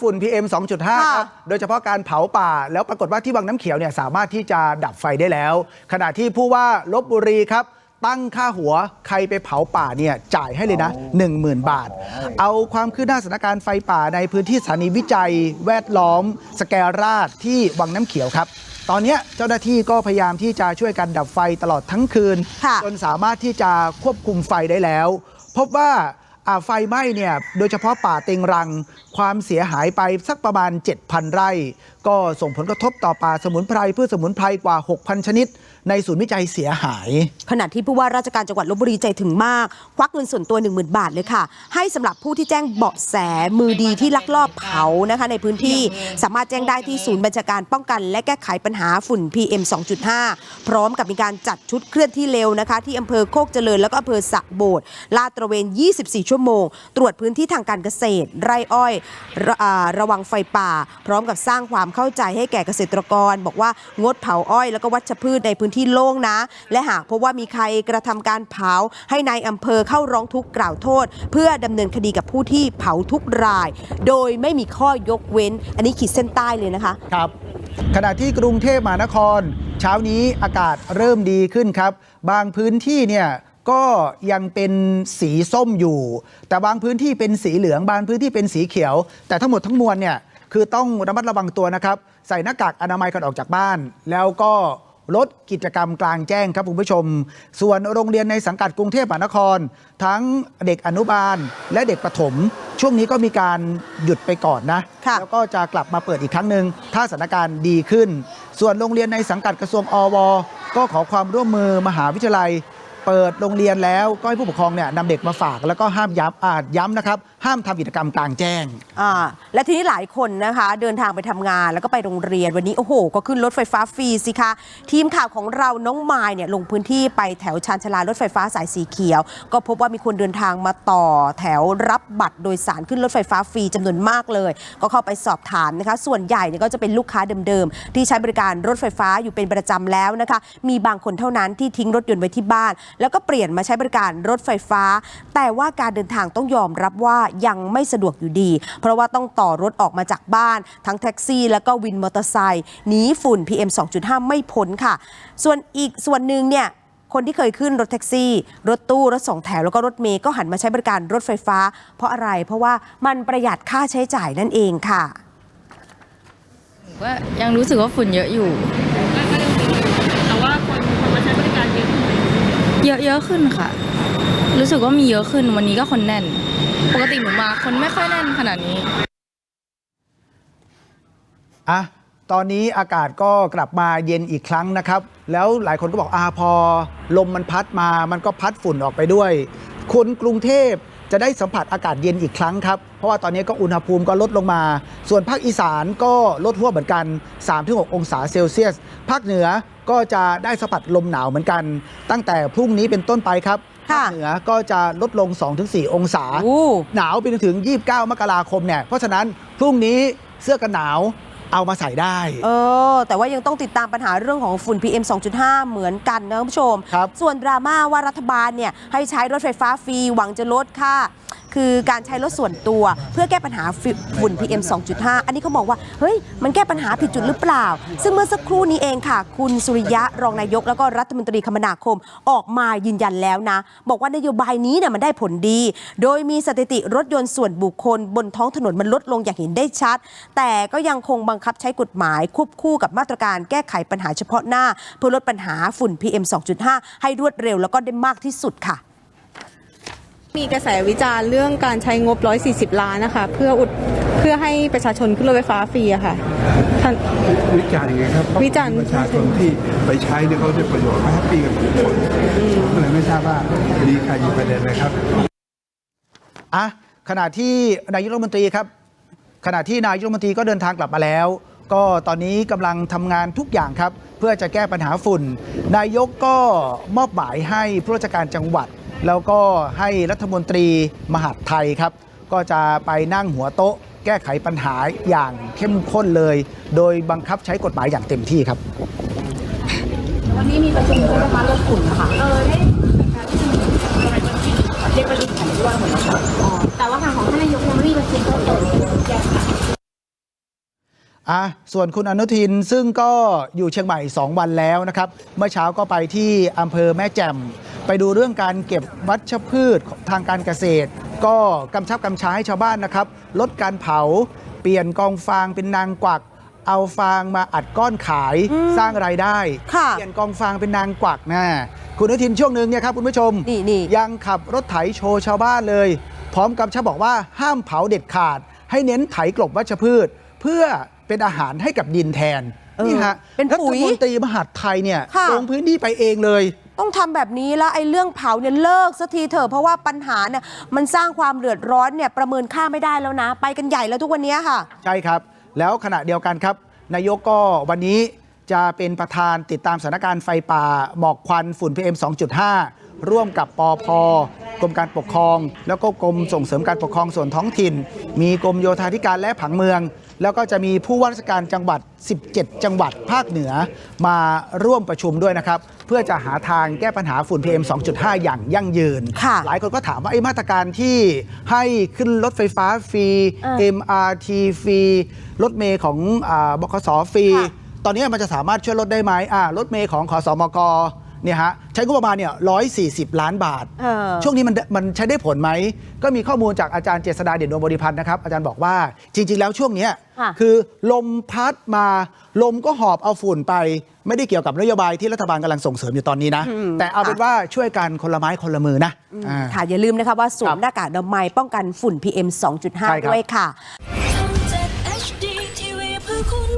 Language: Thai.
ฝุ่น PM 2.5ค่ะครับ โดยเฉพาะการเผาป่า แล้วปรากฏว่าที่วังน้ำเขียวเนี่ยสามารถที่จะดับไฟได้แล้ว ขณะที่ผู้ว่าลบบุรีครับ ตั้งค่าหัวใครไปเผาป่าเนี่ยจ่ายให้เลยนะ 10,000 บาท เอาความคืบหน้าสถานการณ์ไฟป่าในพื้นที่สถานีวิจัย แวดล้อม สแกราชที่วังน้ำเขียวครับตอนเนี้ยเจ้าหน้าที่ก็พยายามที่จะช่วยกันดับไฟตลอดทั้งคืนค่ะจนสามารถที่จะควบคุมไฟได้แล้ว พบว่าอ่า ไฟไหม้เนี่ยโดยเฉพาะป่าเต็งรัง ความเสียหายไปสักประมาณ 7,000 ไร่ ก็ส่งผลกระทบต่อป่าสมุนไพรพืชสมุนไพรกว่า 6,000 ชนิดในศูนย์วิจัยเสียหาย ขณะที่ผู้ว่าราชการจังหวัดลบบุรีใจถึงมาก ควักเงินส่วนตัว 10,000 บาทเลยค่ะ ให้สำหรับผู้ที่แจ้งเบาะแสมือดีที่ลักลอบเผานะคะ ในพื้นที่สามารถแจ้งได้ที่ศูนย์บัญชาการป้องกัน และแก้ไขปัญหาฝุ่น PM 2.5 พร้อมกับมีการจัดชุดเคลื่อนที่เร็วนะคะ ที่อำเภอโคกเจริญแล้วก็อำเภอสะโบดลาดตระเวน 24 ชั่วโมง ตรวจพื้นที่ทางการเกษตร ไร่อ้อยระระวังไฟป่า พร้อมกับสร้างความเข้าใจให้แก่เกษตรกร บอกว่างดเผาอ้อยแล้วก็วัชพืชในพื้นที่โล่งนะ และหากพบว่ามีใครกระทำการเผา ให้ในายอำเภอเข้าร้องทุกข์กล่าวโทษ เพื่อดำเนินคดีกับผู้ที่เผาทุกราย โดยไม่มีข้อยกเว้น อันนี้ขีดเส้นใต้เลยนะคะครับขณะที่กรุงเทพมหานคร เช้านี้อากาศเริ่มดีขึ้นครับ บางพื้นที่เนี่ยก็ยังเป็นสีส้มอยู่ แต่บางพื้นที่เป็นสีเหลืองบางพื้นที่เป็นสีเขียว แต่ทั้งหมดทั้งมวลเนี่ยคือต้องระมัดระวังตัวนะครับ ใส่หน้ากากอนามัยก่อนออกจากบ้าน แล้วก็ ลดกิจกรรมกลางแจ้งครับคุณผู้ชม ส่วนโรงเรียนในสังกัดกรุงเทพมหานคร ทั้งเด็กอนุบาลและเด็กประถม ช่วงนี้ก็มีการหยุดไปก่อนนะค่ะแล้วก็จะกลับมาเปิดอีกครั้งหนึ่งถ้าสถานการณ์ดีขึ้น ส่วนโรงเรียนในสังกัดกระทรวงอว ก็ขอความร่วมมือมหาวิทยาลัย เปิดโรงเรียนแล้วก็ให้ผู้ปกครองเนี่ยนำเด็กมาฝากแล้วก็ห้ามย้ำอ่าย้ำนะครับห้ามทำกิจกรรมกลางแจ้งอ่าและทีนี้หลายคนนะคะ เดินทางไปทำงานแล้วก็ไปโรงเรียนวันนี้โอ้โห ก็ขึ้นรถไฟฟ้าฟรีสิคะทีมข่าวของเราน้องมายเนี่ยลงพื้นที่ไปแถวชานชาลารถไฟฟ้าสายสีเขียว ก็พบว่ามีคนเดินทางมาต่อแถวรับบัตรโดยสารขึ้นรถไฟฟ้าฟรีจำนวนมากเลย ก็เข้าไปสอบถามนะคะ ส่วนใหญ่เนี่ยก็จะเป็นลูกค้าเดิมๆ ที่ใช้บริการรถไฟฟ้าอยู่เป็นประจำแล้วนะคะ มีบางคนเท่านั้นที่ทิ้งรถยนต์ไว้ที่บ้าน แล้วก็เปลี่ยนมาใช้บริการรถไฟฟ้า แต่ว่าการเดินทางต้องยอมรับว่ายังไม่สะดวกอยู่ดี เพราะว่าต้องต่อรถออกมาจากบ้าน ทั้งแท็กซี่ แล้วก็วินมอเตอร์ไซค์หนีฝุ่น PM 2.5 ไม่พ้นค่ะ ส่วนอีกส่วนหนึ่งเนี่ยคนที่เคยขึ้นรถแท็กซี่ รถตู้ รถสองแถว แล้วก็รถเมย์ก็หันมาใช้บริการรถไฟฟ้า เพราะอะไร เพราะว่ามันประหยัดค่าใช้จ่ายนั่นเองค่ะก็ยังรู้สึกว่าฝุ่นเยอะอยู่ แต่ว่าคนคนมาใช้บริการเยอะขึ้นไหมเยอะเยอะขึ้นค่ะ รู้สึกว่ามีเยอะขึ้นวันนี้ก็คนแน่น ปกติหนูมาคนไม่ค่อยแน่นขนาดนี้ อะ ตอนนี้อากาศก็กลับมาเย็นอีกครั้งนะครับ แล้วหลายคนก็บอกอาพอ ลมมันพัดมา มันก็พัดฝุ่นออกไปด้วย คนกรุงเทพจะได้สัมผัสอากาศเย็นอีกครั้งครับ เพราะว่าตอนนี้ก็อุณหภูมิก็ลดลงมา ส่วนภาคอีสานก็ลดหัวเหมือนกัน 3-6 องศาเซลเซียส ภาคเหนือก็จะได้สัมผัสลมหนาวเหมือนกัน ตั้งแต่พรุ่งนี้เป็นต้นไปครับ ภาค่ะคเหนือก็จะลดลง 2-4 องศาอู้หนาวไปจนถึง 29 มกราคมเนี่ยเพราะฉะนั้นพรุ่งนี้เสื้อกันหนาวเอามาใส่ได้ เออ แต่ว่ายังต้องติดตามปัญหาเรื่องของฝุ่น PM 2.5 เหมือนกันนะคุณผู้ชมครับส่วนดราม่าว่ารัฐบาลเนี่ยให้ใช้รถไฟฟ้าฟรีหวังจะลดค่า คือการใช้รถส่วนตัว เพื่อแก้ปัญหาฝุ่น PM 2.5 อันนี้เขาบอกว่า เฮ้ย มันแก้ปัญหาผิดจุดหรือเปล่า ซึ่งเมื่อสักครู่นี้เองค่ะ คุณสุริยะรองนายก แล้วก็รัฐมนตรีคมนาคมออกมายืนยันแล้วนะ บอกว่านโยบายนี้เนี่ยมันได้ผลดี โดยมีสถิติรถยนต์ส่วนบุคคล บนท้องถนนมันลดลงอย่างเห็นได้ชัด แต่ก็ยังคงบังคับใช้กฎหมายควบคู่กับมาตรการแก้ไขปัญหาเฉพาะหน้า เพื่อลดปัญหาฝุ่น PM 2.5 ให้รวดเร็วแล้วก็ได้มากที่สุดค่ะ มีกระแสวิจารณ์เรื่องการใช้งบ 140 ล้านนะคะ เพื่ออุดเพื่อให้ประชาชนขึ้นรถไฟฟ้าฟรีอะค่ะท่านวิจารณ์ยังไงครับเพะวิจารณ์ประชาชนที่ไปใช้เนี่ยเขาได้ประโยชน์เขาแฮปปี้กันทุกคนก็เลยไม่ทราบว่ามีใครมีประเด็นไหมครับอะขณะที่นายกรัฐมนตรีครับ ขณะที่นายกรัฐมนตรีก็เดินทางกลับมาแล้ว ก็ตอนนี้กำลังทำงานทุกอย่างครับ เพื่อจะแก้ปัญหาฝุ่น นายกก็มอบหมายให้ผู้ราชการจังหวัด แล้วก็ให้รัฐมนตรีมหาดไทยครับ ก็จะไปนั่งหัวโต๊ะ แก้ไขปัญหาอย่างเข้มข้นเลย โดยบังคับใช้กฎหมายอย่างเต็มที่ครับ วันนี้มีประชุมใช่ไหมคะเรื่องฝุ่นค่ะเออได้เรียกประชุมของผู้ว่าหมดแล้วค่ะอ๋อแต่ว่าทางของท่านนายกยังไม่มีประชุมเพิ่มเติมอะส่วนคุณอนุทินซึ่งก็อยู่เชียงใหม่ 2 วันแล้วนะครับ เมื่อเช้าก็ไปที่อำเภอแม่แจ่ม ไปดูเรื่องการเก็บวัชพืชทางการเกษตร ก็กำชับกำช้าให้ชาวบ้านนะครับ ลดการเผา เปลี่ยนกองฟางเป็นนางกวัก เอาฟางมาอัดก้อนขายสร้างรายได้ค่ะเปลี่ยนกองฟางเป็นนางกวักนะคุณอนุทินช่วงหนึ่งเนี่ยครับคุณผู้ชมนี่นี่ยังขับรถไถโชว์ชาวบ้านเลย พร้อมกับชับบอกว่าห้ามเผาเด็ดขาด ให้เน้นไถกลบวัชพืช เพื่อเป็นอาหารให้กับดินแทนเออนี่ฮะเป็นรัปุ๋ฐยมนตรีมหาดไทยเนี่ยค่ะลงพื้นที่ไปเองเลย ต้องทำแบบนี้แล้วไอ้เรื่องเผาเนี่ยเลิกสักทีเถอะเพราะว่าปัญหาเนี่ยมันสร้างความเดือดร้อนเนี่ยประเมินค่าไม่ได้แล้วนะ ไปกันใหญ่แล้วทุกวันนี้ค่ะ ใช่ครับ แล้วขณะเดียวกันครับ นายกก็วันนี้จะเป็นประธานติดตามสถานการณ์ไฟป่าหมอกควันฝุ่น PM 2.5 ร่วมกับปอพกรมการปกครอง แล้วก็กรมส่งเสริมการปกครองส่วนท้องถิ่น มีกรมโยธาธิการและผังเมือง แล้วก็จะมีผู้ว่าราชการจังหวัด 17 จังหวัดภาคเหนือ มาร่วมประชุมด้วยนะครับ เพื่อจะหาทางแก้ปัญหาฝุ่น PM 2.5 อย่างยั่งยืนค่ะหลายคนก็ถามว่าไอ้มาตรการที่ให้ขึ้นรถไฟฟ้าฟรีเออ MRT ฟรีรถเมย์ของอาบขสฟรีค่ะตอนนี้มันจะสามารถช่วยลดได้ไหมอ่ารถเมย์ของขอสมก เนี่ยฮะใช้งบประมาณเนี่ย140ล้านบาท เออ ช่วงนี้มันมันใช้ได้ผลไหม ก็มีข้อมูลจากอาจารย์เจษฎาเด่นดวงบริพันธ์นะครับ อาจารย์บอกว่าจริง ๆ แล้วช่วงเนี้ยค่ะ คือลมพัดมาลมก็หอบเอาฝุ่นไป ไม่ได้เกี่ยวกับนโยบายที่รัฐบาลกำลังส่งเสริมอยู่ตอนนี้นะ แต่เอาเป็นว่าช่วยกันคนละไม้คนละมือนะอ่า ค่ะอย่าลืมนะคะว่าสวครัมบหน้ากากอนามัยป้องกันฝุ่น PM ใช่ครับ2.5ด้วยค่ะ ทำจาก HD TV เพื่อคุณ